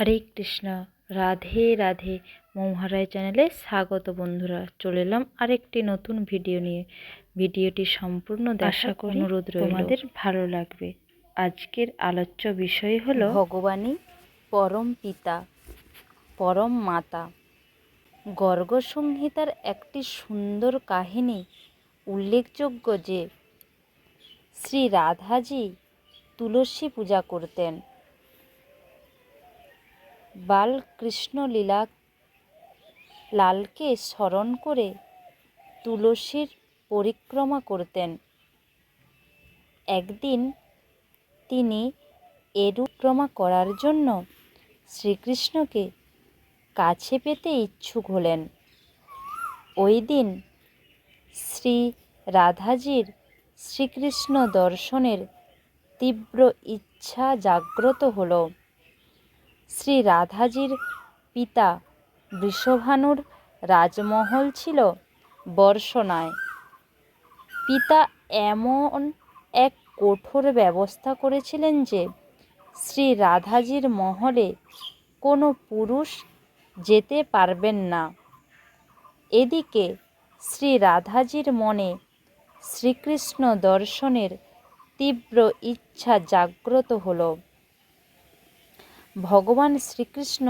হরে কৃষ্ণ রাধে রাধে। মৌহারায় চ্যানেলে স্বাগত বন্ধুরা চলে এলাম আরেকটি নতুন ভিডিও নিয়ে। ভিডিওটি সম্পূর্ণ দেখা করি অনুরোধ রইল। তোমাদের ভালো লাগবে। আজকের আলোচ্য বিষয় হলো ভগবানই পরম পিতা পরম মাতা। গর্গ সংহিতার একটি সুন্দর কাহিনী উল্লেখযোগ্য যে শ্রী রাধাজি তুলসী পূজা করতেন। বালকৃষ্ণ লীলা লালকে স্মরণ করে তুলসীর পরিক্রমা করতেন। একদিন তিনি এরুক্রমা করার জন্য শ্রীকৃষ্ণকে কাছে পেতে ইচ্ছুক হলেন। ওই দিন শ্রী রাধাজির শ্রীকৃষ্ণ দর্শনের তীব্র ইচ্ছা জাগ্রত হল। শ্রী রাধাজির পিতা বৃষভানুর রাজমহল ছিল বর্ষনায়। পিতা এমন এক কঠোর ব্যবস্থা করেছিলেন যে, শ্রী রাধাজির মহলে কোনো পুরুষ যেতে পারবেন না। এদিকে শ্রী রাধাজির মনে শ্রীকৃষ্ণ দর্শনের তীব্র ইচ্ছা জাগ্রত হল। ভগবান শ্রীকৃষ্ণ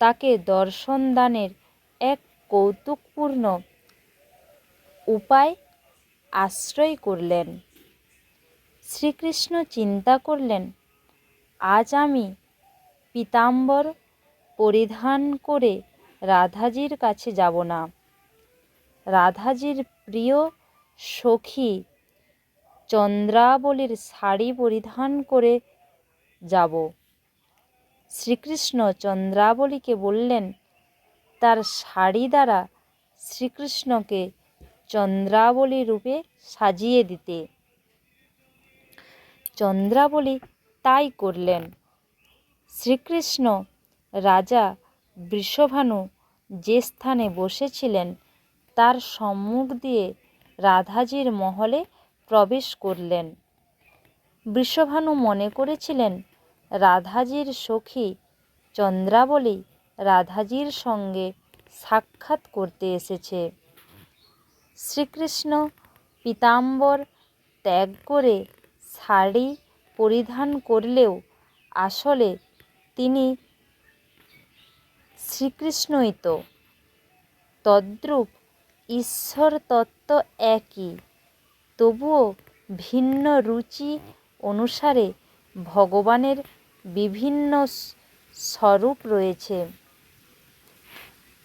তাকে দর্শন দানের এক কৌতুকপূর্ণ উপায় আশ্রয় করলেন। শ্রীকৃষ্ণ চিন্তা করলেন, আজ আমি পীতাম্বর পরিধান করে রাধাজির কাছে যাব না। রাধাজির প্রিয় সখী চন্দ্রাবলীর শাড়ি পরিধান করে যাব। শ্রীকৃষ্ণ চন্দ্রাবলীকে বললেন, তার শাড়ি দ্বারা শ্রীকৃষ্ণকে চন্দ্রাবলী রূপে সাজিয়ে দিতে। চন্দ্রাবলী তাই করলেন। শ্রীকৃষ্ণ রাজা বৃষভানু যে স্থানে বসেছিলেন, তার সম্মুখ দিয়ে রাধাজির মহলে প্রবেশ করলেন। বৃষভানু মনে করেছিলেন রাধাজির সখী চন্দ্রাবলী রাধাজির সঙ্গে সাক্ষাৎ করতে এসেছে। শ্রীকৃষ্ণ পীতাম্বর ত্যাগ করে শাড়ি পরিধান করলেও আসলে তিনি শ্রীকৃষ্ণই তো। তদ্রূপ ঈশ্বর তত্ত্ব একই, তবুও ভিন্ন রুচি অনুসারে ভগবানের বিভিন্ন স্বরূপ রয়েছে।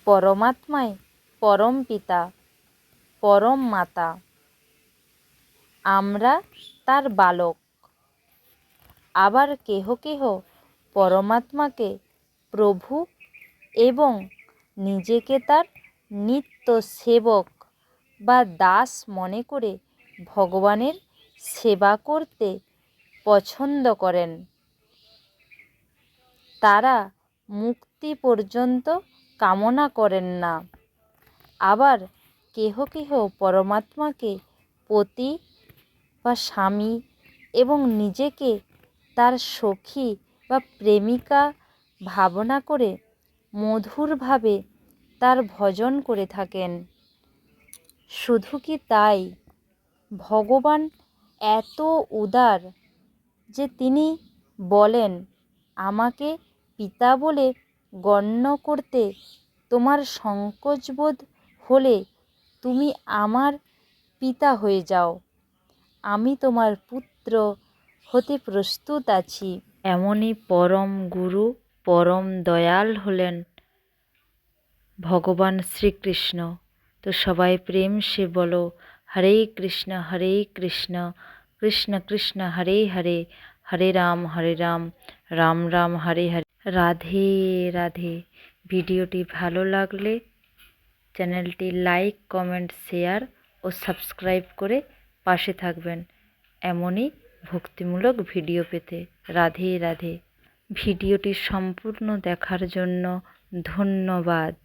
পরমাত্মায় পরম পিতা, পরম মাতা। আমরা তার বালক। আবার কেহ কেহ পরমাত্মাকে প্রভু এবং নিজেকে তার নিত্য সেবক বা দাস মনে করে ভগবানের সেবা করতে পছন্দ করেন। তারা মুক্তি পর্যন্ত কামনা করেন না। আবার কেহ কেহ পরমাত্মাকে পতি বা স্বামী এবং নিজেকে তার সখী বা প্রেমিকা ভাবনা করে মধুরভাবে তার ভজন করে থাকেন। শুধু কি তাই? ভগবান এত উদার যে তিনি বলেন, আমাকে পিতা বলে গণ্য করতে তোমার সংকোচবোধ হলে তুমি আমার পিতা হয়ে যাও। আমি তোমার পুত্র হতে প্রস্তুত আছি। এমনই পরম গুরু, পরম দয়াল হলেন ভগবান শ্রীকৃষ্ণ। তো সবাই প্রেম সে বলো, হরে কৃষ্ণ হরে কৃষ্ণ কৃষ্ণ কৃষ্ণ, হরে হরে। হরে রাম হরে রাম রাম রাম, হরে হরে। রাধে রাধে। ভিডিওটি ভালো লাগলে চ্যানেলটি লাইক, কমেন্ট, শেয়ার ও সাবস্ক্রাইব করে পাশে থাকবেন এমনই ভক্তিমূলক ভিডিও পেতে। রাধে রাধে। ভিডিওটি সম্পূর্ণ দেখার জন্য ধন্যবাদ।